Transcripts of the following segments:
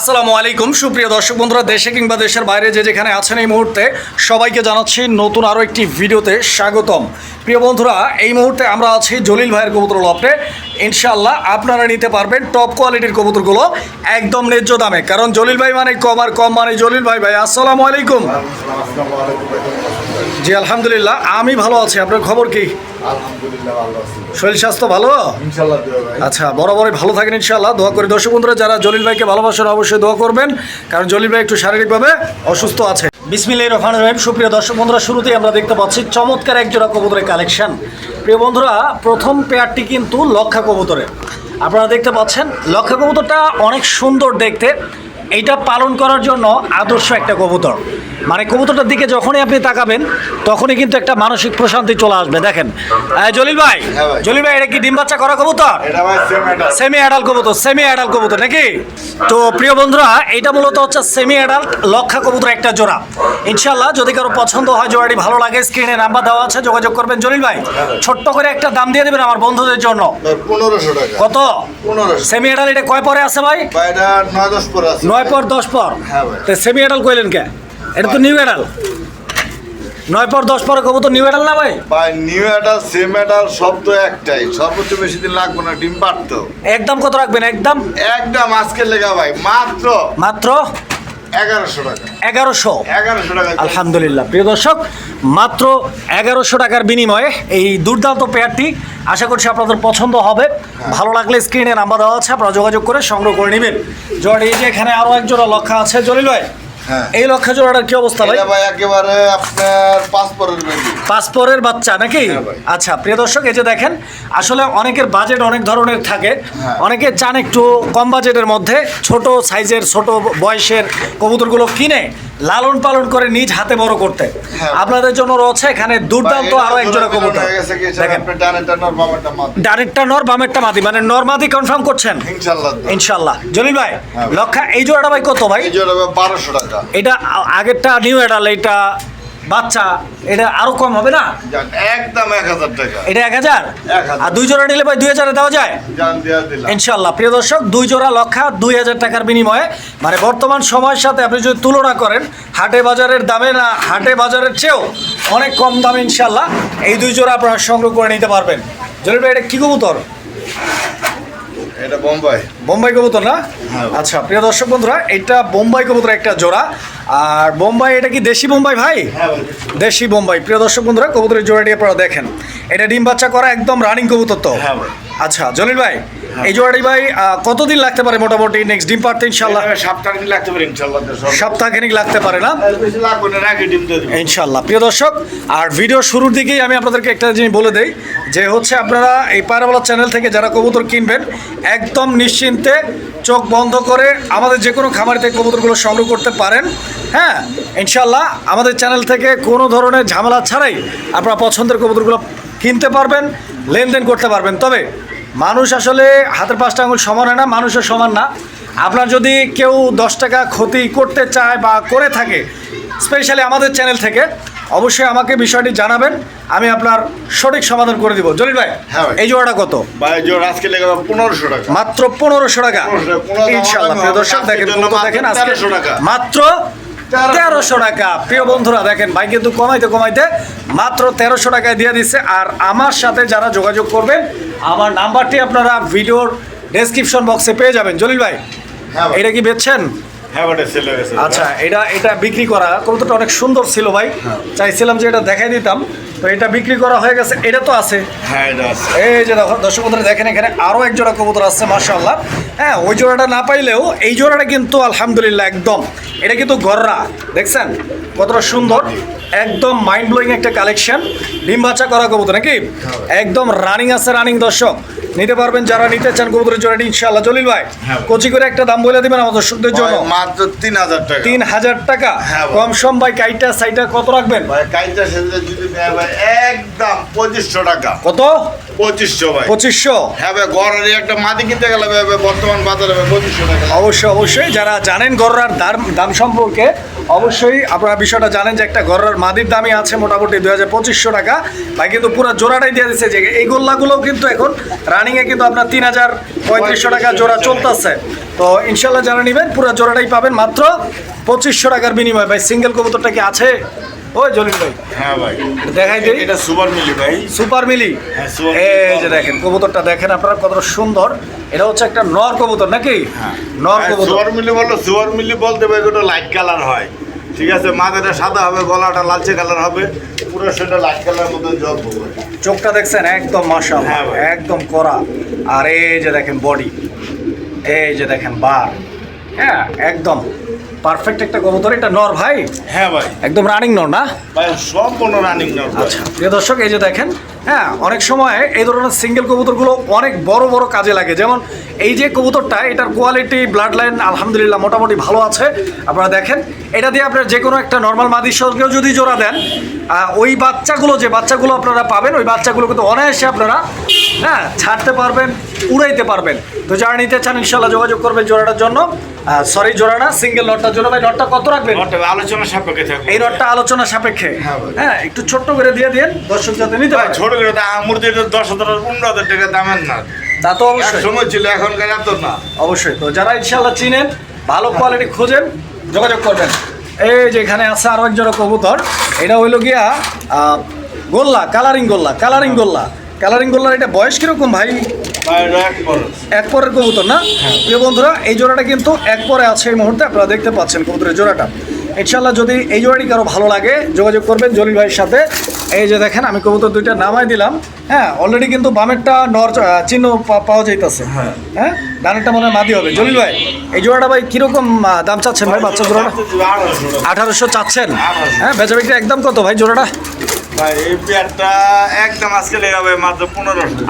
আসসালামু আলাইকুম। সুপ্রিয় দর্শক বন্ধুরা, দেশে কিংবা দেশের বাইরে যে যেখানে আছেন এই মুহূর্তে সবাইকে জানাচ্ছি নতুন আরও একটি ভিডিওতে স্বাগতম। প্রিয় বন্ধুরা, এই মুহূর্তে আমরা আছি জলিল ভাইয়ের কবুতর লফটে। ইনশাল্লাহ আপনারা নিতে পারবেন টপ কোয়ালিটির কবুতরগুলো একদম ন্যায্য দামে। কারণ জলিল ভাই মানে কম, আর কম মানে জলিল ভাই। ভাই, আসসালামু আলাইকুম। জি আলহামদুলিল্লাহ। আমি ভালো আছি। আপনার খবর কি? শরীর স্বাস্থ্য ভালো? আচ্ছা বরাবরই ভালো থাকেন ইনশাল্লাহ দোয়া করি দর্শক বন্ধুরা যারা জলিল ভাইকে ভালোবাসেন অবশ্যই দোয়া করবেন। কারণ জলিল ভাই একটু শারীরিকভাবে অসুস্থ আছে। বিসমিল্লাহ রহমান রহিম। সুপ্রিয় দর্শক বন্ধুরা শুরুতেই আমরা দেখতে পাচ্ছি চমৎকার এক জোড়া কবুতরের কালেকশন। প্রিয় বন্ধুরা প্রথম পেয়ারটি কিন্তু লক্ষা কবুতরের। আপনারা দেখতে পাচ্ছেন লক্ষা কবুতরটা অনেক সুন্দর দেখতে। এইটা পালন করার জন্য আদর্শ একটা কবুতর। মানে কবুতরটার দিকে যখনই আপনি তাকাবেন তখনই কিন্তু একটা মানসিক প্রশান্তি চলে আসবে দেখেন। জলিল ভাই হ্যাঁ জলিল ভাই এটা কি ডিম বাচ্চা করা কবুতর? এটা ভাই সেম এটা অ্যাডাল্ট কবুতর সেমি অ্যাডাল্ট কবুতর নাকি? তো প্রিয় বন্ধুরা এটা মূলত হচ্ছে সেমি অ্যাডাল্ট লক্ষা কবুতর একটা জোড়া। ইনশাল্লাহ যদি কারও পছন্দ হয় জোড়াটি ভালো লাগে স্ক্রিনে নাম্বার দেওয়া আছে যোগাযোগ করবেন। জলিল ভাই ছোট্ট করে একটা দাম দিয়ে দেবেন আমার বন্ধুদের জন্য। পনেরোশো টাকা। কত? সেমি অ্যাডাল্ট এটা কয় পরে আছে ভাই? ভাই নয় দশ পরে আছে। নয় পর দশ পর? হ্যাঁ তো সেমি এডাল কইলেন কে? এটা তো নিউ এডাল নয় পর দশ পরে কবো তো নিউ এডাল না ভাই? ভাই নিউ এডাল সেম এডাল সব তো একটাই। সর্বোচ্চ বেশি দিন লাগবে না ডিম পারতো একদম কত রাখবেন একদম? একদম আজকে লেগা ভাই মাত্র মাত্র? এগারোশো টাকা। এগারোশো? এগারোশো টাকা আলহামদুলিল্লাহ। প্রিয় দর্শক মাত্র এগারোশো টাকার বিনিময়ে এই দুর্দান্ত পেয়ারটি আশা করছি আপনাদের পছন্দ হবে। ভালো লাগলে স্ক্রিনে নাম্বার দেওয়া আছে আপনারা যোগাযোগ করে সংগ্রহ করে নেবেন। জোড়া এই যে এখানে আরও একজন লক্ষ্য লক্ষা আছে জলিল ভাই হ্যাঁ। এই লক্ষা জোড়াটার কি অবস্থা ভাই? ভাই একেবারে আপনার পাসপোর্টের বেবি। পাসপোর্টের বাচ্চা নাকি? হ্যাঁ আচ্ছা প্রিয় দর্শক এই যে দেখেন আসলে অনেকের বাজেট অনেক ধরনের থাকে। হ্যাঁ। অনেকে চান একটু কম বাজেটের মধ্যে ছোট সাইজের ছোট বয়সের কবুতরগুলো কিনে লালন পালন করে নিজ হাতে বড় করতে। হ্যাঁ। আপনাদের জন্য রয়েছে এখানে দুর্দান্ত আরও এক জোড়া কবুতর। হয়ে ডানেরটা নর বামেরটা মাদি। মানে নর মাদি কনফার্ম করছেন? ইনশাল্লাহ। ইনশাল্লাহ জলিল ভাই হ্যাঁ। লক্ষা এই জোড়াটা ভাই কত ভাই? এই জোড়া বারোশো টাকা। এটা। আগেরটা নিউ এডাল এটা বাচ্চা এটা আরও কম হবে না? একদম এক হাজার টাকা। এটা এক হাজার? আর দুই জোড়া নিলে ভাই দুই হাজারে দেওয়া যায়? ইনশাল্লাহ প্রিয় দর্শক দুই জোড়া লক্ষা দুই হাজার টাকার বিনিময়ে মানে বর্তমান সময়ের সাথে আপনি যদি তুলনা করেন হাটে বাজারের দামে না হাটে বাজারের চেয়েও অনেক কম দামে ইনশাল্লাহ এই দুই জোড়া আপনারা সংগ্রহ করে নিতে পারবেন। জলিল ভাই এটা কি কবুতর? এটা বোম্বাই। বোম্বাই কবুতর না? হ্যাঁ। আচ্ছা প্রিয় দর্শক বন্ধুরা এটা বোম্বাই কবুতর একটা জোড়া। আর বোম্বাই এটা কি দেশি বোম্বাই ভাই? হ্যাঁ দেশি বোম্বাই। প্রিয় দর্শক বন্ধুরা কবুতরের জোড়াটি আপনারা দেখেন। এটা ডিম বাচ্চা করা একদম রানিং কবুতর তো। হ্যাঁ। আচ্ছা জলিল ভাই এই জোড়াটি ভাই কতদিন লাগতে পারে মোটামুটি নেক্সট ডিম পারতে ইনশাল্লাহ দিন লাগতে পারে ইনশাল্লাহ। সপ্তাহখানিক লাগতে পারে না দিবো। ইনশাল্লাহ প্রিয় দর্শক আর ভিডিও শুরুর দিকেই আমি আপনাদেরকে একটা জিনিস বলে দেই যে হচ্ছে আপনারা এই পায়রাওয়ালা চ্যানেল থেকে যারা কবুতর কিনবেন একদম নিশ্চিন্তে চোখ বন্ধ করে আমাদের যে কোনো খামার থেকে কবুতরগুলো সংগ্রহ করতে পারেন হ্যাঁ ইনশাল্লাহ আমাদের চ্যানেল থেকে কোনো ধরনের ঝামেলা ছাড়াই আপনারা পছন্দের কবুতরগুলো কিনতে পারবেন লেনদেন করতে পারবেন তবে মানুষ আসলে হাতের পাঁচটা আঙুল সমান হয় না মানুষের সমান না। আপনার যদি কেউ দশ টাকা ক্ষতি করতে চায় বা করে থাকে স্পেশালি আমাদের চ্যানেল থেকে অবশ্যই আমাকে বিষয়টি জানাবেন আমি আপনার সঠিক সমাধান করে দিব। জলিল ভাই হ্যাঁ। এই জোড়াটা কত? ভাই আজকে লেগে পনেরোশো টাকা। মাত্র পনেরোশো টাকা। 1500 কোনো দাম প্রিয় দর্শক দেখেন মাত্র দেখেন আজকে মাত্র 1300 তেরোশো টাকা। প্রিয় বন্ধুরা দেখেন ভাই কিন্তু কমাইতে কমাইতে মাত্র তেরোশো টাকায় দিয়ে দিচ্ছে আর আমার সাথে যারা যোগাযোগ করবেন আমার নাম্বারটি আপনারা ভিডিওর ডেসক্রিপশন বক্সে পেয়ে যাবেন। জলিল ভাই হ্যাঁ এটা কি বেচছেন? আচ্ছা এটা এটা বিক্রি করা কবুতরটা অনেক সুন্দর ছিল ভাই। চাইছিলাম যে এটা দেখাই দিতাম। তো এটা বিক্রি করা হয়ে গেছে এটা তো আছে। হ্যাঁ এটা আছে। এই যে দর্শক বন্ধুরা দেখেন এখানে আরও এক জোড়া কবুতর আছে মার্শাল্লাহ হ্যাঁ ওই জোড়াটা না পাইলেও এই জোড়াটা কিন্তু আলহামদুলিল্লাহ একদম এটা কিন্তু গররা দেখছেন? কতটা সুন্দর একদম মাইন্ড ব্লোয়িং একটা কালেকশন ডিম বাচ্চা করা কবুতর নাকি? একদম রানিং আছে রানিং দর্শক। নিতে পারবেন যারা নিতে চান কবুতরের জোড়াটি ইনশাআল্লাহ। জলিল ভাই হ্যাঁ। কচি করে একটা দাম বলে দিবেন আমাদের দর্শকদের জন্য। মাত্র তিন হাজার টাকা। তিন হাজার টাকা। হ্যাঁ কম সম ভাই কাইটা সাইটা কত রাখবেন? ভাই কাইটা যদি ভাই একদম পঁচিশশো টাকা। কত? পঁচিশশো ভাই। পঁচিশশো? হ্যাঁ ভাই একটা কিনতে গেলে বর্তমান বাজারে পঁচিশশো টাকা। অবশ্যই অবশ্যই। যারা জানেন গররার দাম দাম সম্পর্কে অবশ্যই আপনারা বিষয়টা জানেন যে একটা গররার মাদির দামই আছে মোটামুটি দুই হাজার পঁচিশশো টাকা। ভাই কিন্তু পুরো জোড়াটাই দিয়ে দিচ্ছে যে এই গোল্লাগুলোও কিন্তু এখন রানিংয়ে কিন্তু আপনার তিন হাজার পঁয়ত্রিশশো টাকা জোড়া চলতেছে। তো ইনশাল্লাহ যারা নেবেন পুরো জোড়াটাই পাবেন। মাত্র পঁচিশশো টাকার বিনিময়। ভাই সিঙ্গেল কবুতরটা কি আছে? ওই জলিল ভাই। হ্যাঁ ভাই। দেখাই দিই। এটা সুপার মিলি ভাই। সুপার মিলি? হ্যাঁ, এই যে দেখেন কবুতরটা দেখেন আপনারা কতটা সুন্দর। এটা হচ্ছে একটা নর কবুতর নাকি? হ্যাঁ। নর কবুতর। সুপার মিলি বলল সুপার মিলি বলতে ভাই ওটা লাইট কালার হয়। ঠিক আছে মাথাটা সাদা হবে গলাটা লালচে কালার হবে পুরো সেটা লাইট কালার মতন জব হবে। চোখটা দেখছেন? একদম মাশাআল্লাহ হ্যাঁ একদম করা। আর এই যে দেখেন বডি এই যে দেখেন বার হ্যাঁ একদম পারফেক্ট একটা কবুতর। এটা নর ভাই? হ্যাঁ ভাই। একদম রানিং নর না? ভাই সম্পূর্ণ রানিং না আচ্ছা প্রিয় দর্শক এই যে দেখেন হ্যাঁ অনেক সময় এই ধরনের সিঙ্গেল কবুতরগুলো অনেক বড় বড় কাজে লাগে। যেমন এই যে কবুতরটা এটার কোয়ালিটি ব্লাড লাইন আলহামদুলিল্লাহ মোটামুটি ভালো আছে। আপনারা দেখেন এটা দিয়ে আপনার যে কোনো একটা নর্মাল মাদির সঙ্গেও যদি জোড়া দেন ওই বাচ্চাগুলো যে বাচ্চাগুলো আপনারা পাবেন ওই বাচ্চাগুলো কিন্তু অনায়াসে আপনারা হ্যাঁ ছাড়তে পারবেন উড়াইতে পারবেন। তো যারা নিতে চান ইনশাল্লাহ যোগাযোগ করবেন জোড়াটার জন্য। সরি জোড়াটা সিঙ্গেল নটটার জন্য। ভাই নটটা কত রাখবেন? আলোচনা সাপেক্ষে এই নটটা আলোচনা সাপেক্ষে। হ্যাঁ হ্যাঁ একটু ছোট্ট করে দিয়ে দিন দর্শক যাতে নিতে পারে। ছোট করে তা মূর্তি দশ হাজার পনেরো হাজার টাকা দামের না তা তো অবশ্যই। সময় ছিল এখনকার এত না। অবশ্যই। তো যারা ইনশাল্লাহ চিনেন ভালো কোয়ালিটি খোঁজেন যোগাযোগ করবেন। এই যে এখানে আছে আরও এক জোড়া কবুতর এটা হইল গিয়া গোল্লা কালারিং গোল্লা কালারিং গোল্লা। কালারিং গোল্লার এটা বয়স কীরকম ভাই? এক পরের। কবুতর না? প্রিয় বন্ধুরা এই জোড়াটা কিন্তু এক পরে আছে এই মুহূর্তে আপনারা দেখতে পাচ্ছেন কবুতরের জোড়াটা। ইনশাল্লাহ যদি এই জোড়াটি কারও ভালো লাগে যোগাযোগ করবেন জলিল ভাইয়ের সাথে। এই যে দেখেন আমি কবুতর দুইটা নামাই দিলাম। হ্যাঁ অলরেডি কিন্তু বামেরটা নর চিহ্ন পা- পাওয়া যাইতেছে। হ্যাঁ। হ্যাঁ? ডানেরটা মনে হয় মাদি হবে। জলিল ভাই এই জোড়াটা ভাই কীরকম দাম চাচ্ছেন ভাই বাচ্চা জোড়াটা? আঠারোশো চাচ্ছেন। হ্যাঁ বেচা বিক্রি একদম কত ভাই জোড়াটা?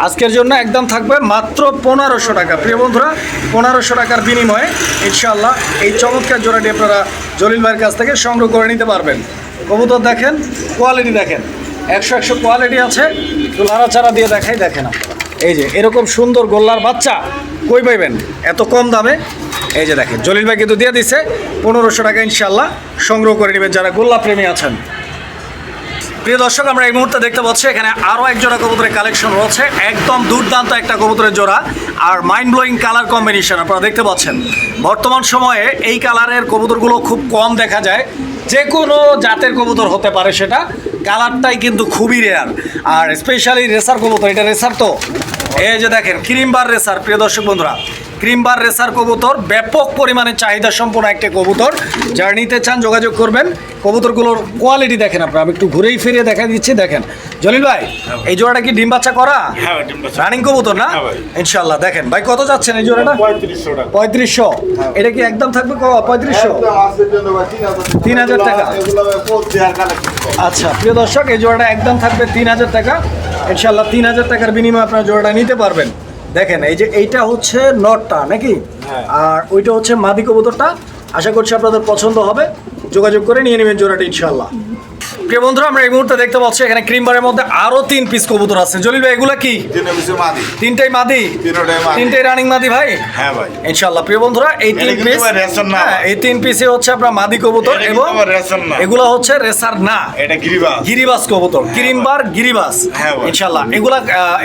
আজকের জন্য একদম থাকবে মাত্র পনেরোশো টাকা। প্রিয় বন্ধুরা পনেরোশো টাকার বিনিময়ে ইনশাল্লাহ এই চমৎকার জোড়াটি আপনারা জলিল ভাইয়ের কাছ থেকে সংগ্রহ করে নিতে পারবেন। কবুতর দেখেন কোয়ালিটি দেখেন। একশো একশো কোয়ালিটি আছে একটু লাড়াচাড়া দিয়ে দেখাই দেখে আপনারা। এই যে, এরকম সুন্দর গোল্লার বাচ্চা কই পাইবেন? এত কম দামে? এই যে দেখেন, জলিল ভাই কিন্তু দিয়ে দিছে, পনেরোশো টাকা ইনশাল্লাহ সংগ্রহ করে নেবেন যারা গোল্লা প্রেমী আছেন। প্রিয় দর্শক, আমরা এই মুহূর্তে দেখতে পাচ্ছি, এখানে আরও এক জোড়া কবুতরের কালেকশন রয়েছে, একদম দুর্দান্ত একটা কবুতরের জোড়া আর মাইন্ড ব্লোয়িং কালার কম্বিনেশন আপনারা দেখতে পাচ্ছেন। বর্তমান সময়ে এই কালারের কবুতরগুলো খুব কম দেখা যায় যে কোনো জাতের কবুতর হতে পারে সেটা কালারটাই কিন্তু খুবই রেয়ার আর স্পেশালি রেসার কবুতর, এটা রেসার তো এই যে দেখেন ক্রিম বার রেসার প্রিয় দর্শক বন্ধুরা ক্রিমবার রেসার কবুতর ব্যাপক পরিমাণে চাহিদা সম্পন্ন একটা কবুতর। যারা নিতে চান যোগাযোগ করবেন। কবুতরগুলোর কোয়ালিটি দেখেন আপনারা আমি একটু ঘুরেই ফিরিয়ে দেখা দিচ্ছি দেখেন। জলিল ভাই এই জোড়াটা কি ডিম বাচ্চা করা? হ্যাঁ ভাই, ডিম বাচ্চা। রানিং কবুতর না? হ্যাঁ ইনশাল্লাহ দেখেন। ভাই কত যাচ্ছেন এই জোড়াটা? পঁয়ত্রিশশো এটা কি একদম থাকবে ক- পঁয়ত্রিশশো? তিন হাজার টাকা। আচ্ছা প্রিয় দর্শক এই জোড়াটা একদম থাকবে তিন হাজার টাকা। ইনশাল্লাহ তিন হাজার টাকার বিনিময়ে আপনার জোড়াটা নিতে পারবেন। দেখেন এই যে এইটা হচ্ছে নটটা নাকি? হ্যাঁ। আর ওইটা হচ্ছে মাদি কবুতরটা। আশা করছি আপনাদের পছন্দ হবে। যোগাযোগ করে নিয়ে নেবেন জোড়াটা ইনশাল্লাহ প্রিয় বন্ধুরা আমরা এই মুহূর্তে দেখতে পাচ্ছি এখানে ক্রিমবারের মধ্যে আরও তিন পিস কবুতর আছে। জলিল ভাই এগুলা কি? তিনটাই মাদি? তিনটাই রানিং মাদি ভাই? হ্যাঁ ভাই। ইনশাল্লাহ প্রিয় বন্ধুরা এই তিন পিস না। এই তিন পিসে হচ্ছে আপনার মাদি কবুতর এবং। এগুলো হচ্ছে রেসার না। এটা গিরিবা গিরিবাস কবুতর। কিরিমবার গিরিবাস। হ্যাঁ ইনশাল্লাহ এগুলা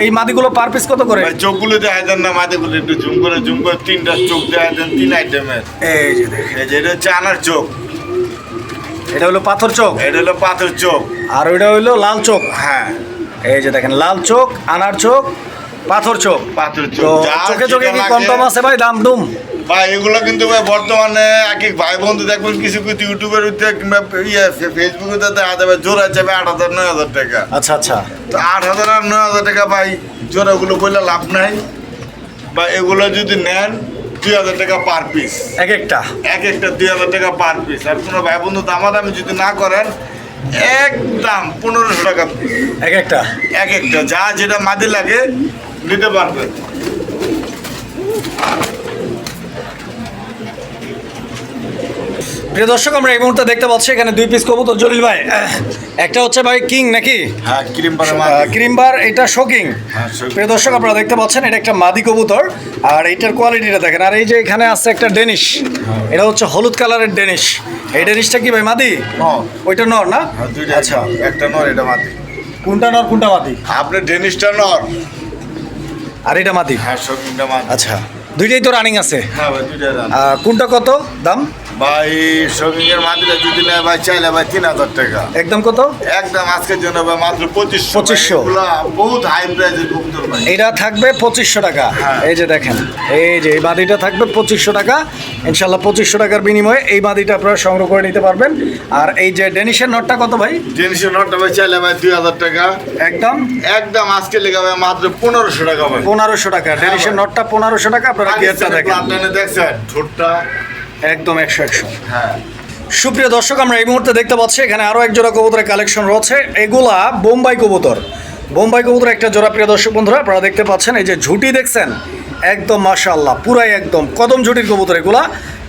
এই মাদিগুলো পার পিস কত করে? চোখগুলো দেখা দেন না মাথাগুলো একটু জুম করে জুম করে তিনটা চোখ দেখা দেন তিন আইটেমের এই যে দেখেন। এটা হচ্ছে আনার চোখ। এটা হলো পাথর চোখ। এটা হলো পাথর চোখ। আর ওইটা হইল লাল চোখ। হ্যাঁ। এই যে দেখেন লাল চোখ আনার চোখ পাথর চোখ। পাথর চোখ। চোখে চোখে কি কম আছে ভাই? দাম দুম ভাই এগুলো কিন্তু ভাই বর্তমানে এক এক ভাই বন্ধু দেখবেন কিছু কিছু ইউটিউবের ভিতরে কিংবা ইয়ে ফেসবুকে তো দেখা যাবে জোড়া যাবে আট হাজার নয় হাজার টাকা। আচ্ছা আচ্ছা। তো আট হাজার আর নয় হাজার টাকা ভাই জোড়াগুলো বললে লাভ নাই। বা এগুলো যদি নেন দুই হাজার টাকা পার পিস এক একটা? এক একটা দুই হাজার টাকা পার পিস আর কোনো ভাই বন্ধু দামাদামি যদি না করেন একদম পনেরোশো টাকা পিস এক একটা? এক একটা। যা যেটা মাদি লাগে নিতে পারবেন প্রিয় দর্শক আমরা এই মুহূর্তে দেখতে পাচ্ছি এখানে দুই পিস কবুতর। জলিল ভাই একটা হচ্ছে ভাই কিং নাকি? হ্যাঁ ক্রিমবার এটা শোকিং হ্যাঁ, প্রিয় দর্শক আপনারা দেখতে পাচ্ছেন এটা একটা মাদি কবুতর। আর এইটার কোয়ালিটিটা দেখেন। আর এই যে এখানে আছে একটা ডেনিশ এটা হচ্ছে হলুদ কালারের ডেনিশ এই ডেনিশটা কি ভাই মাদি? ওইটা নর না? হ্যাঁ, আচ্ছা। একটা নর এটা মাদি। কোনটা নর কোনটা মাদি? আপনি ডেনিসটা নর। আর এটা মাদি? হ্যাঁ শপিংটা মাদি। আচ্ছা। দুইটাই তো রানিং আছে। হ্যাঁ কোনটা কত দাম? ভাই যদি নেয় ভাই চাইলে ভাই তিন হাজার টাকা। একদম কত? একদম আজকের জন্য ভাই মাত্র পঁচিশশো। 2500 বহুত হাই প্রাইসের কবুতর ভাই। এটা থাকবে পঁচিশশো টাকা। হ্যাঁ। এই যে দেখেন এই যে এই থাকবে পঁচিশশো টাকা। ইনশাল্লাহ পঁচিশশো টাকার বিনিময়ে এই বাদিটা আপনারা সংগ্রহ করে নিতে পারবেন। আর এই যে ডেনিশের নটটা কত ভাই? জিনিসের নোটটা ভাই চাইলে ভাই দুই হাজার টাকা। একদম। একদম আজকে লেগে ভাই মাত্র পনেরোশো টাকা ভাই। পনেরোশো টাকা। ডেনিশের ভাই। নটটা পনেরোশো টাকা আপনারা গিয়ারটা দেখেন। দেখছেন ঠোঁটটা। একদম একশো একশো। হ্যাঁ। সুপ্রিয় দর্শক আমরা এই মুহূর্তে দেখতে পাচ্ছি এখানে আরও এক জোড়া কবুতরের কালেকশন রয়েছে। এগুলা বোম্বাই কবুতর। বোম্বাই কবুতর একটা জোড়া প্রিয় দর্শক বন্ধুরা আপনারা দেখতে পাচ্ছেন এই যে ঝুটি দেখছেন একদম মাশাআল্লাহ পুরাই একদম কদম ঝুটির কবুতর এগুলা।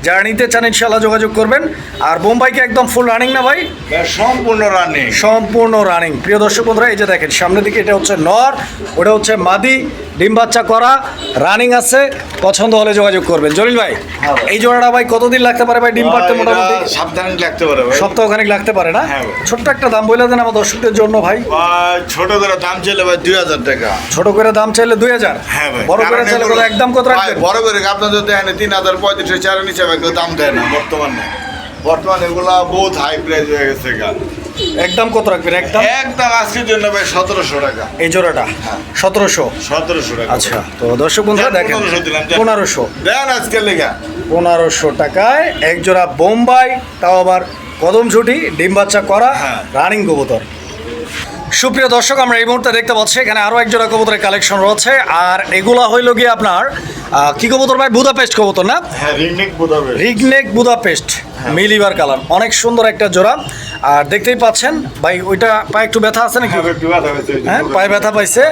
যারা নিতে চান ইনশাল্লাহ যোগাযোগ করবেন। আর বোম্বাইকে একদম ফুল রানিং না ভাই? ভাই, সম্পূর্ণ রানিং সম্পূর্ণ রানিং প্রিয় দর্শক বন্ধুরা এই যে দেখেন সামনের দিকে এটা হচ্ছে নর ওটা হচ্ছে মাদি ডিম বাচ্চা করা রানিং আছে পছন্দ হলে যোগাযোগ করবেন। জলিল ভাই হ্যাঁ ভাই। এই জোড়াটা ভাই কতদিন লাগতে পারে ভাই ডিম পাড়তে মোটামুটি? সাবধানে লাগতে পারে ভাই। সপ্তাহখানিক লাগতে পারে না? হ্যাঁ ছোট্ট একটা দাম বলে দেন আমার দর্শকদের জন্য ভাই। ছোট করে দাম চাইলে ভাই দুই হাজার টাকা। ছোট করে দাম চাইলে দুই হাজার? হ্যাঁ ভাই। বড় করে চাইলে একদম কত রাখবেন? বড় করে আপনাদের দেখেন তিন হাজার পঁয়ত্রিশ চার নিচে কেউ দাম দেয় না বর্তমানে বর্তমানে এগুলা বহুত হাই প্রাইস হয়ে গেছে গা। একদম কত রাখবেন একদম একদম আজকের জন্য ভাই সতেরোশো টাকা। এই জোড়াটা? সতেরোশো? সতেরোশো টাকা। আচ্ছা তো দর্শক বন্ধুরা দেখেন 1500 পনেরোশো। দেন আজকের লেগা। পনেরোশো টাকায় এক জোড়া বোম্বাই তাও আবার কদম ঝুটি ডিম বাচ্চা করা হ্যাঁ। রানিং কবুতর। সুপ্রিয় দর্শক আমরা এই মুহূর্তে দেখতে পাচ্ছি এখানে আরও এক জোড়া কবুতরের কালেকশন রয়েছে। আর এগুলা হইল গিয়ে আপনার কি কবুতর ভাই? বুদাপেস্ট কবুতর না? হ্যাঁ রিগনেক বুদাপেস্ট। মিলিবার কালার। অনেক সুন্দর একটা জোড়া। আর দেখতেই পাচ্ছেন ভাই ওইটা পায়ে একটু ব্যথা আছে নাকি? হ্যাঁ পায়ে ব্যথা পাইছে?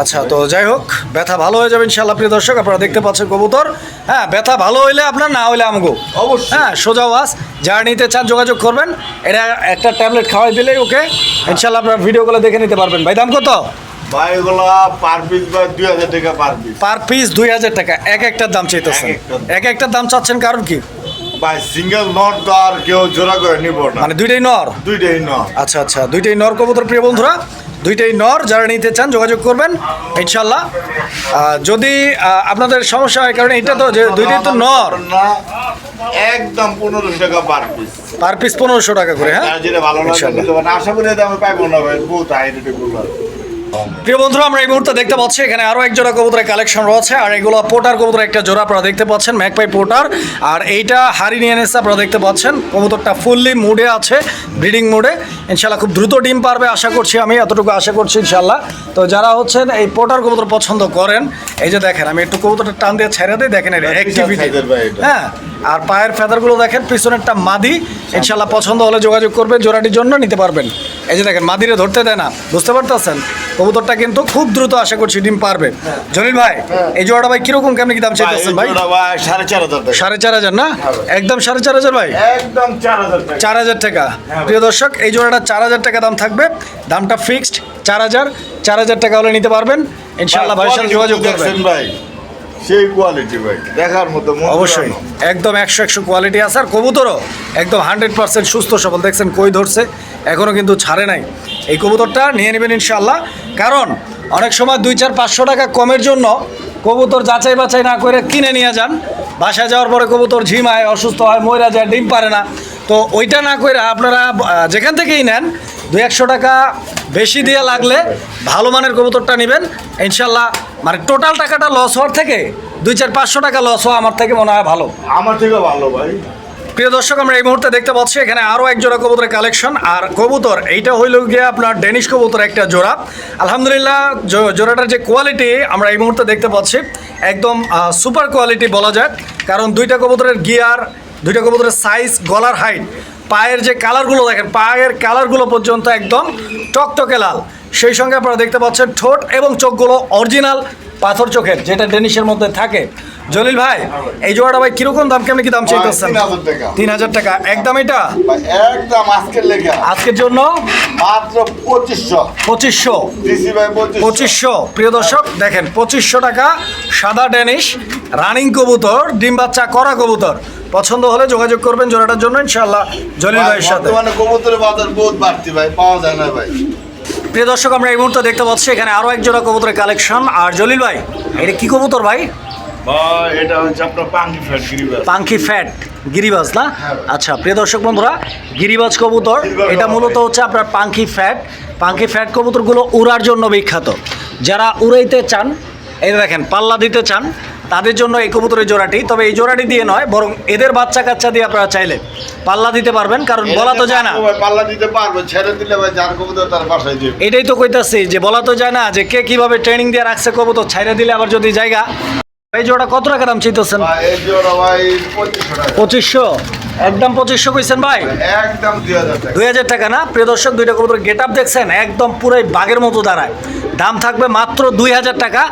আচ্ছা তো যাই হোক ব্যথা ভালো হয়ে যাবে ইনশাল্লাহ প্রিয় দর্শক আপনারা দেখতে পাচ্ছেন কবুতর। হ্যাঁ ব্যথা ভালো হইলে আপনার না হইলে আমগো। অবশ্যই। হ্যাঁ সোজা ওয়াস যারা নিতে চান যোগাযোগ করবেন এটা একটা ট্যাবলেট খাওয়াই দিলেই ওকে ইনশাল্লাহ আপনার ভিডিওগুলো দেখে নিতে পারবেন। ভাই দাম কত? পার পিস দুই হাজার টাকা পার পিস। দুই হাজার টাকা এক একটার দাম চাইতেছেন। এক একটার। এক একটার দাম চাচ্ছেন কারণ কি? ভাই সিঙ্গেল নট তো আর কেউ জোড়া করে নিব না। মানে দুইটাই নর দুইটাই নট আচ্ছা আচ্ছা দুইটাই নর কবুতর প্রিয় বন্ধুরা। দুইটাই নর যারা নিতে চান যোগাযোগ করবেন ইনশাল্লাহ যদি আপনাদের সমস্যা হয় কারণ এটা তো যে দুইটাই তো নর একদম পনেরোশো টাকা পার পিস পার পিস পনেরোশো টাকা করে হ্যাঁ? যেটা ভালো পারেন। আশা করি দামে পাইবো না ভাই বহুত হাই রেটে প্রিয় বন্ধুরা আমরা এই মুহূর্তে দেখতে পাচ্ছি এখানে আরও এক জোড়া কবুতরের কালেকশন রয়েছে আর এগুলো পোটার কবুতর একটা জোড়া আপনারা দেখতে পাচ্ছেন ম্যাকপাই পোটার। আর এইটা হারি নিয়ে এনেছে আপনারা দেখতে পাচ্ছেন কবুতরটা ফুললি মুডে আছে ব্রিডিং মুডে ইনশাল্লাহ খুব দ্রুত ডিম পারবে আশা করছি আমি এতটুকু আশা করছি ইনশাল্লাহ তো যারা হচ্ছেন এই পোটার কবুতর পছন্দ করেন এই যে দেখেন আমি একটু কবুতরটা টান দিয়ে ছেড়ে দিই দেখেন অ্যাক্টিভিটি। হ্যাঁ আর পায়ের ফেদারগুলো দেখেন পিছনেরটা মাদি। ইনশাল্লাহ পছন্দ হলে যোগাযোগ করবেন জোড়াটির জন্য নিতে পারবেন। এই যে দেখেন মাদিরে ধরতে দেয় না বুঝতে পারতেছেন? কবুতরটা কিন্তু খুব দ্রুত আশা করছি ডিম পারবে। জলিল ভাই এই জোড়াটা ভাই কীরকম কেমন কি দাম চাইতেছেন ভাই? সাড়ে চার হাজার না? একদম সাড়ে চার হাজার ভাই? একদম চার হাজার টাকা। হ্যাঁ। প্রিয় দর্শক এই জোড়াটা চার হাজার টাকা দাম থাকবে। দামটা ফিক্সড চার হাজার চার হাজার টাকা হলে নিতে পারবেন। ইনশাল্লাহ ভাইয়ের সাথে যোগাযোগ করবেন। ভাই সেই কোয়ালিটি ভাই দেখার মতো অবশ্যই। একদম একশো একশো কোয়ালিটি আছে। আর কবুতরও একদম হান্ড্রেড পার্সেন্ট সুস্থ সবল দেখছেন কই ধরছে এখনও কিন্তু ছাড়ে নাই। এই কবুতরটা নিয়ে নেবেন ইনশাল্লাহ কারণ অনেক সময় দুই চার পাঁচশো টাকা কমের জন্য কবুতর যাচাই বাছাই না করে কিনে নিয়ে যান। বাসায় যাওয়ার পরে কবুতর ঝিমায় অসুস্থ হয় ময়রা যায়, ডিম পারে না। তো ওইটা না করে আপনারা যেখান থেকেই নেন, দুই একশো টাকা বেশি দিয়ে লাগলে ভালো মানের কবুতরটা নেবেন। ইনশাল্লাহ মানে টোটাল টাকাটা লস হওয়ার থেকে দুই চার পাঁচশো টাকা লস হওয়া আমার থেকে মনে হয় ভালো। আমার থেকে ভালো ভাই। প্রিয় দর্শক, আমরা এই মুহূর্তে দেখতে পাচ্ছি এখানে আরও এক জোড়া কবুতরের কালেকশন। আর কবুতর, এইটা হইল গিয়ে আপনার ডেনিশ কবুতর একটা জোড়া। আলহামদুলিল্লাহ জোড়াটার যে কোয়ালিটি আমরা এই মুহূর্তে দেখতে পাচ্ছি। একদম সুপার কোয়ালিটি বলা যায়। কারণ দুইটা কবুতরের গিয়ার দুইটা কবুতরের সাইজ গলার হাইট পায়ের যে কালারগুলো দেখেন, পায়ের কালারগুলো পর্যন্ত একদম টকটকে লাল। সেই সঙ্গে আপনারা দেখতে পাচ্ছেন ঠোঁট এবং চোখগুলো অরিজিনাল পাথর চোখের, যেটা ডেনিশের মধ্যে থাকে। জলিল ভাই এই জোড়াটা ভাই কীরকম দাম কেমন কি দাম চাইতেছেন? তিন হাজার টাকা। তিন হাজার টাকা। একদম এটা? একদম আজকের লেগে। আজকের জন্য? মাত্র পঁচিশশো। পঁচিশশো। পঁচিশশো। প্রিয় দর্শক দেখেন পঁচিশশো টাকা সাদা ড্যানিশ রানিং কবুতর ডিম বাচ্চা করা কবুতর। পছন্দ হলে যোগাযোগ করবেন জোড়াটার জন্য ইনশাল্লাহ জলিল ভাইয়ের সাথে। মানে কবুতরের বাজার বহুত বাড়তি ভাই পাওয়া যায় না ভাই। প্রিয় দর্শক আমরা এই মুহূর্তে দেখতে পাচ্ছি এখানে আরও এক জোড়া কবুতরের কালেকশন। আর জলিল ভাই এটা কি কবুতর ভাই? ভাই এটা হচ্ছে আপনার পাঙ্কি ফ্যাট গিরিবাস পাঙ্কি ফ্যাট গিরিবাজ না? হ্যাঁ। আচ্ছা প্রিয় দর্শক বন্ধুরা গিরিবাজ কবুতর এটা মূলত হচ্ছে আপনার পাঙ্কি ফ্যাট। পাঙ্কি ফ্যাট কবুতরগুলো উড়ার জন্য বিখ্যাত। যারা উড়াইতে চান এই দেখেন পাল্লা দিতে চান তাদের জন্য এই কবুতরের জোড়াটি। তবে এই জোড়াটি দিয়ে নয় বরং এদের বাচ্চা কাচ্চা দিয়ে আপনারা চাইলে পাল্লা দিতে পারবেন কারণ বলা তো যায় না। পাল্লা দিতে পারব ছেড়ে দিলে যার কবুতর তার বাসায় যাবে এটাই তো কইতাছি যে বলা তো যায় না যে কে কীভাবে ট্রেনিং দিয়ে রাখছে কবুতর ছাইরে দিলে আবার যদি জায়গা এই জোড়া কত টাকা দাম চাইতেছেন? ভাই এই জোড়া ভাই পঁচিশশো একদম পঁচিশশো? কইছেন ভাই? একদম দুই হাজার টাকা। দুই হাজার টাকা না? প্রিয় দর্শক দুইটা কবুতর গেট আপ দেখছেন একদম পুরোই বাঘের মতো দাঁড়ায়। দাম থাকবে মাত্র দুই হাজার টাকা।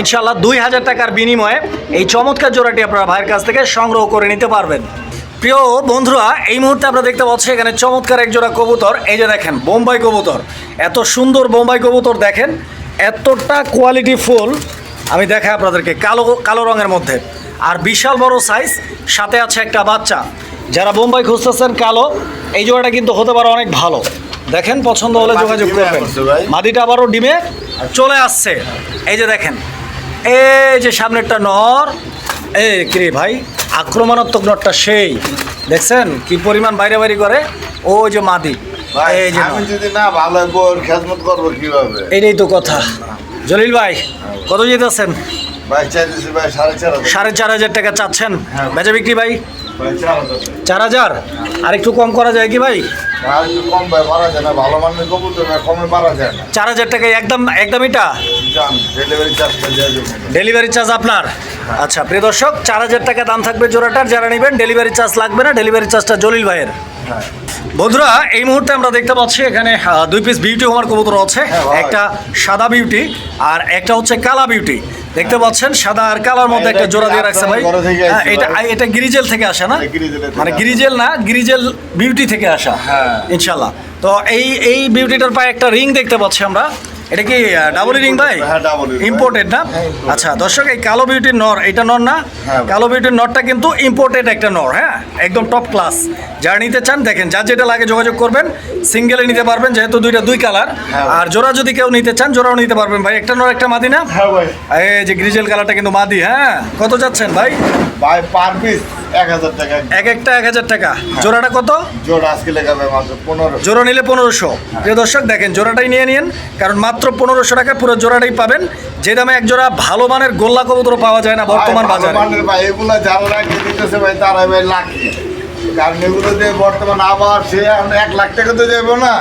ইনশাল্লাহ দুই হাজার টাকার বিনিময়ে এই চমৎকার জোড়াটি আপনারা ভাইয়ের কাছ থেকে সংগ্রহ করে নিতে পারবেন। প্রিয় বন্ধুরা এই মুহূর্তে আমরা দেখতে পাচ্ছি এখানে চমৎকার এক জোড়া কবুতর। এই যে দেখেন বোম্বাই কবুতর। এত সুন্দর বোম্বাই কবুতর দেখেন এতটা কোয়ালিটি ফুল। আমি দেখাই আপনাদেরকে কালো কালো রঙের মধ্যে। আর বিশাল বড় সাইজ সাথে আছে একটা বাচ্চা। যারা বোম্বাই খুঁজতেছেন কালো এই জোড়াটা কিন্তু হতে পারে অনেক ভালো। দেখেন পছন্দ হলে যোগাযোগ করবেন। মাদিটা আবারও ডিমে চলে আসছে। এই যে দেখেন এই যে সামনেরটা নর। এ কিরে ভাই আক্রমণাত্মক নরটা সেই। দেখছেন কি পরিমাণ বাইরে বাইরে করে। ও যে মাদি এই যে যদি না ভালো খেদমত করব কীভাবে? এটাই তো কথা। জলিল ভাই কত যেতেছেন? সাড়ে চার হাজার। টাকা চাচ্ছেন? হ্যাঁ। বেচা বিক্রি ভাই? চার হাজার। টাকা। আর একটু কম করা যায় কি ভাই? চার হাজার টাকায় একদম একদম এটা? ডেলিভারি চার্জ আপনার? আচ্ছা প্রিয় দর্শক চার হাজার টাকা দাম থাকবে জোড়াটার। যারা নেবেন ডেলিভারি চার্জ লাগবে না। ডেলিভারি চার্জটা জলিল ভাইয়ের। হ্যাঁ বন্ধুরা এই মুহূর্তে আমরা দেখতে পাচ্ছি এখানে দুই পিস বিউটি হোমার কবুতর আছে হ্যাঁ, একটা সাদা বিউটি আর একটা হচ্ছে কালা বিউটি দেখতে পাচ্ছেন সাদা আর কালার মধ্যে একটা জোড়া দিয়ে রাখছে ভাই। হ্যাঁ, এটা এটা গিরিজেল থেকে আসে না? মানে গিরিজেল না গিরিজেল বিউটি থেকে আসা হ্যাঁ। ইনশাল্লাহ তো এই এই বিউটিটার পায়ে একটা রিং দেখতে পাচ্ছি আমরা। এটা কি ডাবল রিং ভাই? হ্যাঁ, ইম্পোর্টেড না? আচ্ছা দর্শক এই কালো বিউটির নর এটা নর না? হ্যাঁ। কালো বিউটির নরটা কিন্তু ইম্পোর্টেড একটা নর হ্যাঁ? একদম টপ ক্লাস যারা নিতে চান দেখেন যার যেটা লাগে যোগাযোগ করবেন সিঙ্গেলে নিতে পারবেন যেহেতু দুইটা দুই কালার হ্যাঁ। আর জোড়া যদি কেউ নিতে চান জোড়াও নিতে পারবেন ভাই। একটা নর একটা মাদি না? হ্যাঁ ভাই। এই যে গ্রিজেল কালারটা কিন্তু মাদি হ্যাঁ? কত যাচ্ছেন ভাই? ভাই পার পিস এক হাজার টাকা। এক একটা এক হাজার টাকা। হ্যাঁ। জোড়াটা কত? জোড়া আজকে লেখাবে মাত্র পনেরো জোড়া নিলে পনেরোশো। প্রিয় দর্শক দেখেন জোড়াটাই নিয়ে নিন কারণ মাত্র পনেরোশো টাকা পুরো জোড়াটাই পাবেন। যে দামে এক জোড়া ভালো মানের গোল্লা কবুতর পাওয়া যায় না বর্তমান বাজারে। ভাই এগুলো যারা রাখতে দিতেছে ভাই তারা ভাই লাখি কারণ এগুলো দিয়ে বর্তমান আবার সে এক লাখ টাকা তো যাব না।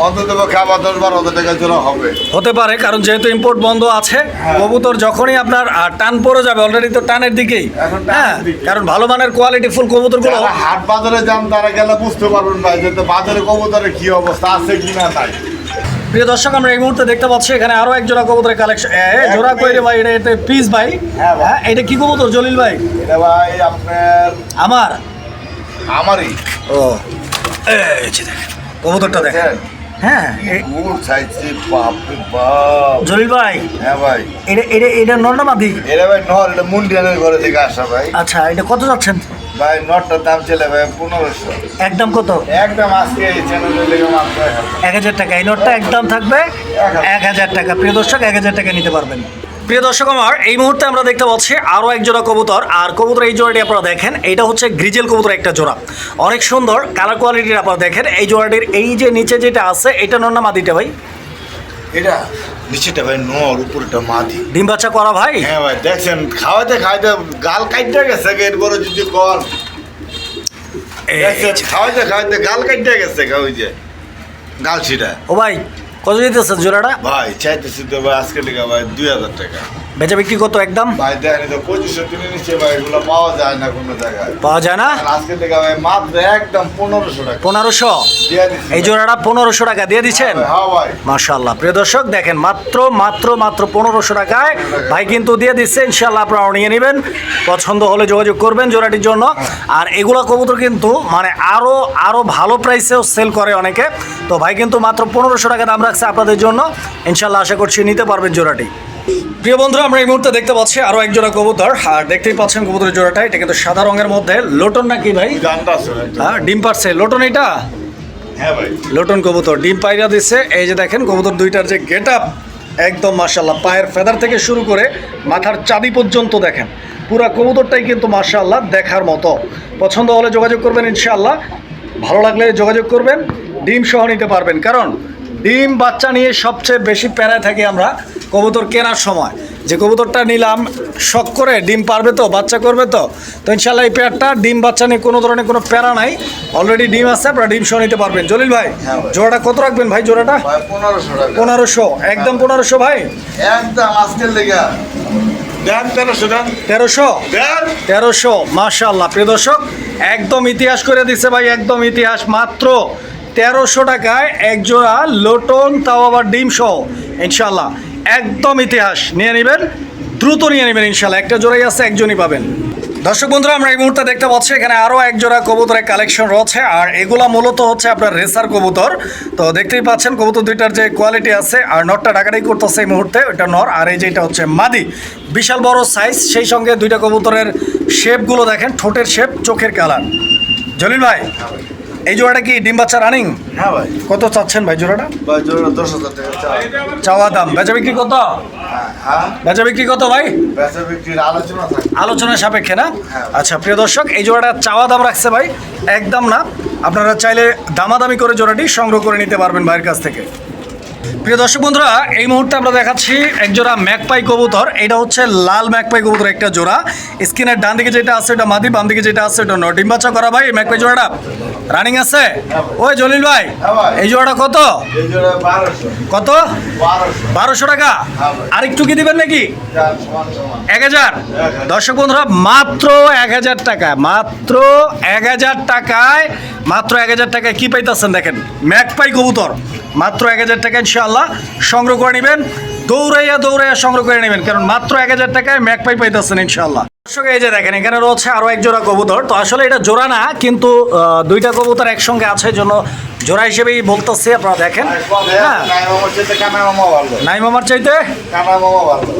অন্তত খাবার দশ বারো হাজার টাকা জোড়া হবে। হতে পারে কারণ যেহেতু ইম্পোর্ট বন্ধ আছে হ্যাঁ। কবুতর যখনই আপনার আহ, টান পড়ে যাবে অলরেডি তো টানের দিকেই। এখন টানের হ্যাঁ দিকে। কারণ ভালো মানের কোয়ালিটি ফুল কবুতরগুলো যারা হাট বাজারে যান তারা গেলে বুঝতে পারবেন ভাই যে তো বাজারে কবুতরের কি অবস্থা আছে কি না তাই। প্রিয় দর্শক আমরা এই মুহূর্তে দেখতে পাচ্ছি এখানে আরও এক জোড়া কবুতরের কালেকশন জোড়া কই রে ভাই এটা এটা পিস ভাই। হ্যাঁ ভাই। হ্যাঁ এটা কি কবুতর জলিল ভাই? এটা ভাই আপনার আমার? আমারই। ও এই যে দেখেন কবুতরটা দেখেন। দেখেন। হ্যাঁ জলিল ভাই। হ্যাঁ ভাই। এটা এটা এটা নর্না মাদি এটা ভাই নর এটা মুন্ডিয়ানের ঘরে থেকে আসা ভাই। আচ্ছা এটা কত যাচ্ছেন? ভাই নটটার দাম চলে ভাই পনেরোশো। একদম কত? একদম আজকে এই চ্যানেলে এক হাজার। টাকা। এই নটটা একদম থাকবে এক হাজার টাকা। প্রিয় দর্শক এক হাজার টাকা নিতে পারবেন। প্রিয় দর্শক আমার এই মুহূর্তে আমরা দেখতে পাচ্ছি আরও এক জোড়া কবুতর। আর কবুতর এই জোড়াটি আপনারা দেখেন এইটা হচ্ছে গ্রিজেল কবুতর একটা জোড়া। অনেক সুন্দর কালার কোয়ালিটির আপনারা দেখেন। এই জোড়াটির এই যে নিচে যেটা আছে এটা নর না মাদিটা ভাই? এটা নিচেটা ভাই নর উপরটা মাদি। ডিম বাচ্চা করা ভাই? হ্যাঁ ভাই দেখছেন খাওয়াতে খাইতে গাল কাটতে গেছে এরপরে যদি কর এই খাওয়াতে খাওয়াতে গাল কাটতে গেছে ওই যে গাল ছিটা ও ভাই কত দিতেছে জোড়াটা? ভাই চাইতেছি তো ভাই আজকে টাকা ভাই দুই হাজার টাকা। বেচা বিক্রি কত একদম? ভাই দেখেন তো পঁচিশশো কিনে নিচ্ছে ভাই এগুলো পাওয়া যায় না কোনো জায়গায়। পাওয়া যায় না? আজকে লেগে ভাই মাত্র একদম পনেরোশো টাকা। পনেরোশো? এই জোড়াটা পনেরোশো টাকা দিয়ে দিচ্ছেন? হ্যাঁ ভাই। মাশাল্লাহ প্রিয় দর্শক দেখেন মাত্র মাত্র মাত্র পনেরোশো টাকায়। ভাই কিন্তু দিয়ে দিচ্ছে ইনশাল্লাহ আপনারা নিয়ে নেবেন। পছন্দ হলে যোগাযোগ করবেন জোড়াটির জন্য। আর এগুলো কবুতর কিন্তু মানে আরও আরও ভালো প্রাইসেও সেল করে অনেকে। তো ভাই কিন্তু মাত্র পনেরোশো টাকা দাম রাখছে আপনাদের জন্য। ইনশাল্লাহ আশা করছি নিতে পারবেন জোড়াটি। প্রিয় বন্ধুরা আমরা এই মুহূর্তে দেখতে পাচ্ছি আরও এক জোড়া কবুতর। আর দেখতেই পাচ্ছেন কবুতরের জোড়াটা এটা কিন্তু সাদা রঙের মধ্যে। লোটন নাকি ভাই। হ্যাঁ ডিম পারছে। লোটন এটা? হ্যাঁ ভাই। লোটন কবুতর ডিম পাইরা দিচ্ছে এই যে দেখেন কবুতর দুইটার যে গেট আপ একদম মাশাল্লাহ পায়ের ফেদার থেকে শুরু করে মাথার চাঁদি পর্যন্ত দেখেন। পুরা কবুতরটাই কিন্তু মাশাল্লাহ দেখার মতো। পছন্দ হলে যোগাযোগ করবেন ইনশাআল্লাহ। ভালো লাগলে যোগাযোগ করবেন ডিম সহ নিতে পারবেন। কারণ ডিম বাচ্চা নিয়ে সবচেয়ে বেশি প্যারায় থাকি আমরা কবুতর কেনার সময়। যে কবুতরটা নিলাম শখ করে ডিম পারবে তো বাচ্চা করবে তো তো ইনশাল্লাহ এই পেয়ারটা ডিম বাচ্চা নিয়ে কোনো ধরনের কোনো প্যারা নাই। অলরেডি ডিম আছে আপনারা ডিম সহ নিতে পারবেন। জলিল ভাই হ্যাঁ জোড়াটা কত রাখবেন ভাই জোড়াটা? পনেরোশো পনেরোশো একদম পনেরোশো ভাই? একদম আজকের লেগে। তেরোশো তেরোশো? মাশাল্লাহ প্রিয় দর্শক একদম ইতিহাস করে দিচ্ছে ভাই একদম ইতিহাস মাত্র। তেরোশো টাকায় এক জোড়া লোটন, তাও আবার ডিম সহ। ইনশাল্লাহ একদম ইতিহাস। নিয়ে নেবেন, দ্রুত নিয়ে নেবেন ইনশাল্লাহ একটা জোড়াই আছে, একজনই পাবেন। দর্শক বন্ধুরা, আমরা এই মুহূর্তে দেখতে পাচ্ছি, এখানে আরও এক জোড়া কবুতরের কালেকশন রয়েছে, আর এগুলা মূলত হচ্ছে আপনার রেসার কবুতর। তো দেখতেই পাচ্ছেন, কবুতর দুইটার যে কোয়ালিটি আছে, আর নরটা ডাকাটাই করতেছে এই মুহূর্তে ওটা নর, আর এই যে এটা হচ্ছে মাদি। বিশাল বড় সাইজ সেই সঙ্গে দুইটা কবুতরের শেপগুলো দেখেন, ঠোঁটের শেপ চোখের কালার জলিল ভাই এই জোড়াটা কি ডিম বাচ্চা রানিং হ্যাঁ ভাই। কত চাচ্ছেন ভাই জোড়াটা? ভাই দশ হাজার টাকা চাওয়া দাম। বেচা বিক্রি কত? হ্যাঁ হ্যাঁ। বেচা বিক্রি কত ভাই? বেচা বিক্রির আলোচনা সাপেক্ষে না? হ্যাঁ। আচ্ছা প্রিয় দর্শক এই জোড়াটা চাওয়া দাম রাখছে ভাই। একদম না। আপনারা চাইলে দামাদামি করে জোড়াটি সংগ্রহ করে নিতে পারবেন ভাইয়ের কাছ থেকে। প্রিয় দর্শক বন্ধুরা এই মুহূর্তে আমরা দেখাচ্ছি এক জোড়া ম্যাকপাই কবুতর। এটা হচ্ছে লাল ম্যাকপাই কবুতর একটা জোড়া। স্কিনের ডান দিকে যেটা আছে ওটা মাদি বাম দিকে যেটা আছে ওটা নটিম বাচ্চা করা ভাই ম্যাকপাই জোড়াটা? রানিং আছে? ওই জলিল ভাই হ্যাঁ এই জোড়াটা কত? এই জোড়া বারোশো। কত? বারোশো। টাকা? হ্যাঁ আর একটু কি দিবেন নাকি? এক হাজার। দর্শক বন্ধুরা মাত্র এক হাজার টাকায় মাত্র এক হাজার টাকায় মাত্র এক হাজার টাকায় কি পাইতেছেন দেখেন? ম্যাকপাই কবুতর। মাত্র এক হাজার টাকা ইনশাআল্লাহ সংগ্রহ করে নেবেন। দৌড়াইয়া দৌড়াইয়া সংগ্রহ করে নেবেন, কারণ মাত্র এক হাজার টাকায় ম্যাকপাই পাইতেছেন ইনশাআল্লাহ। দর্শক এই যে দেখেন এখানে রয়েছে আরও এক জোড়া কবুতর। তো আসলে এটা জোড়া না কিন্তু দুইটা কবুতর একসঙ্গে আছে জন্য জোড়া হিসেবেই বলতেছি আপনারা দেখেন। হ্যাঁ। নাই মামার চাইতে?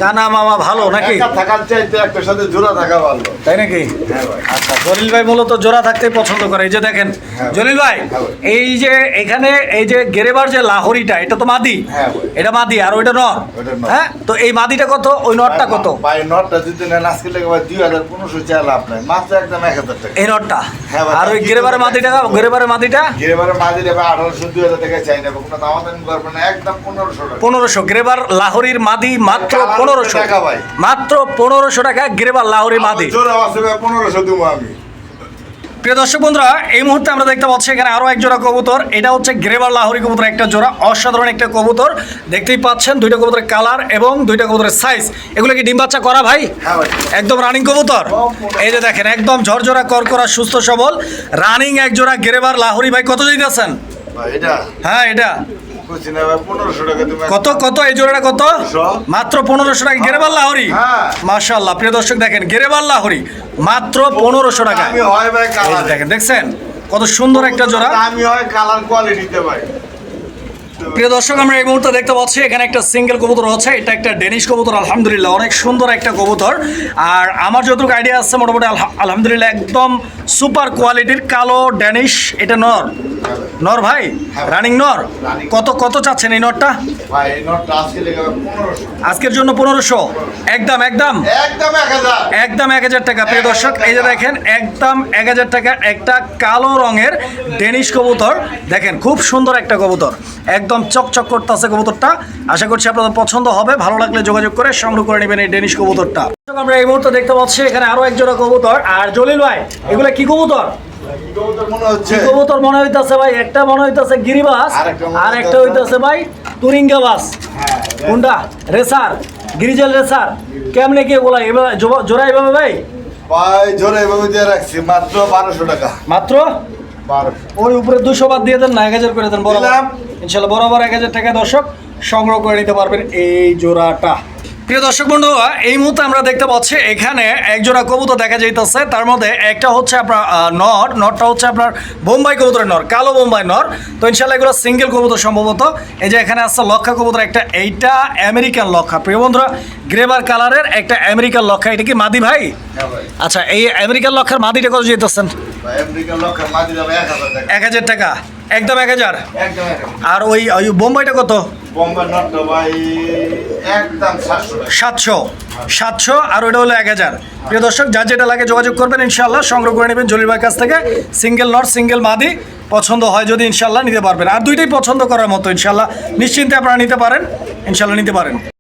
কানা মামা ভালো নাকি? তাই নাকি? আচ্ছা জলিল ভাই মূলত জোড়া থাকতে পছন্দ করে। এই যে দেখেন হ্যাঁ। জলিল ভাই হ্যাঁ। এই যে এখানে এই যে গেরেবার যে লাহরিটা এটা তো মাদি? হ্যাঁ এটা মাদি আর ওইটা নর? হ্যাঁ তো এই মাদিটা কত? ওই নরটা কত? নটটা যদি আজকে দুই হাজার পনেরোশো লাভ নাই। মাত্র একদম এক হাজার টাকা। এই লাহোরি হ্যাঁ আর ওই গেরেবারের মাদিটা গেরেবারের মাদিটা গিরেবারে মাঝে দেবে আঠারোশো দুই হাজার টাকা চাই নেব। কোনো দামাদামি করবে না একদম পনেরোশো টাকা। পনেরোশো গেরেবার লাহরির মাদি মাত্র পনেরোশো। টাকা ভাই। মাত্র পনেরোশো টাকা গেরেবার লাহরির মাদি জোড়া পনেরোশো দেবো আমি। প্রিয় দর্শক বন্ধুরা এই মুহূর্তে আমরা দেখতে পাচ্ছি এখানে আরও এক জোড়া কবুতর। এটা হচ্ছে গ্রেবার লাহোরি কবুতর একটা জোড়া অসাধারণ একটা কবুতর। দেখতেই পাচ্ছেন দুইটা কবুতরের কালার এবং দুইটা কবুতরের সাইজ এগুলো কি ডিম বাচ্চা করা ভাই? হ্যাঁ একদম রানিং কবুতর? এই যে দেখেন একদম ঝরঝরা করকরা সুস্থ সবল। রানিং এক জোড়া গ্রেবার লাহোরি ভাই কত দিতেছেন? এটা? হ্যাঁ এটা। কত কত? এই জোড়াটা কত? মাত্র পনেরোশো টাকা। গেরেবার লাহোরি? হ্যাঁ। মাশাল্লাহ প্রিয় দর্শক দেখেন গেরেবার লাহরি মাত্র পনেরোশো টাকা। দেখেন দেখছেন? কত সুন্দর একটা জোড়া। আমি হয় কালার কোয়ালিটিতে ভাই। প্রিয় দর্শক আমরা এই মুহূর্তে দেখতে পাচ্ছি এখানে একটা সিঙ্গেল কবুতর হচ্ছে। এটা একটা ডেনিশ কবুতর আলহামদুলিল্লাহ। অনেক সুন্দর একটা কবুতর। আর আমার যতটুকু আইডিয়া আছে মোটামুটি আলহামদুলিল্লাহ একদম সুপার কোয়ালিটির কালো ড্যানিশ এটা নর। নর ভাই? রানিং নর? কত কত চাচ্ছেন এই নরটা? আজকের জন্য পনেরোশো। একদম একদম। একদম এক হাজার। টাকা। প্রিয় দর্শক এই যে দেখেন একদম এক হাজার টাকা একটা কালো রঙের ডেনিশ কবুতর। দেখেন খুব সুন্দর একটা কবুতর। একদম চকচক করতেছে কবুতরটা। আশা করছি আপনাদের পছন্দ হবে। ভালো লাগলে যোগাযোগ করে সংগ্রহ করে নেবেন এই ডেনিশ কবুতরটা। আমরা এই মুহূর্তে দেখতে পাচ্ছি এখানে আরও এক জোড়া কবুতর। আর জলিল ভাই এগুলো কি কবুতর? কবুতর মনে হইতাছে ভাই? একটা মনে হইতাছে গিরিবাস আর একটা হইতাছে- ভাই তুরিঙ্গা বাস কোনটা? রেসার। গিরিজেল রেসার। কেমনে কি জোড়া- এভাবে ভাই? ভাই জোরে এভাবে দিয়ে রাখছি মাত্র বারোশো টাকা। মাত্র? ওই উপরে দুশো বাদ দিয়ে দেন না এক হাজার করে দেন বরাবর। ইনশাল্লাহ বরাবর এক হাজার টাকা দর্শক সংগ্রহ করে নিতে পারবেন এই জোড়াটা। প্রিয় দর্শক বন্ধু এই মুহূর্তে আমরা দেখতে পাচ্ছি এখানে এক জোড়া কবুতর দেখা যাইতেছে। তার মধ্যে একটা হচ্ছে আপনার নর নরটা হচ্ছে আপনার বোম্বাই কবুতরের নর কালো বোম্বাই নর। তো ইনশাল্লাহ এগুলো সিঙ্গেল কবুতর সম্ভবত। এই যে এখানে আসছে লক্ষা কবুতর একটা এইটা আমেরিকান লক্ষা। প্রিয় বন্ধুরা গ্রেবার কালারের একটা আমেরিকান লক্ষা। এটা কি মাদি ভাই? হ্যাঁ ভাই। আচ্ছা এই আমেরিকান লক্ষার মাদিটা কত যেতেছেন এক হাজার টাকা। একদম এক হাজার? আর ওই ওই বোম্বাইটা কত? সাতশো সাতশো। সাতশো আর ওইটা হলো এক হাজার। প্রিয় দর্শক যার যেটা লাগে যোগাযোগ করবেন ইনশাল্লাহ সংগ্রহ করে নেবেন জলির ভাইয়ের কাছ থেকে। সিঙ্গেল নট সিঙ্গেল মাদি পছন্দ হয় যদি ইনশাল্লাহ নিতে পারবেন। আর দুইটাই পছন্দ করার মতো ইনশাল্লাহ নিশ্চিন্তে আপনারা নিতে পারেন ইনশাল্লাহ নিতে পারেন।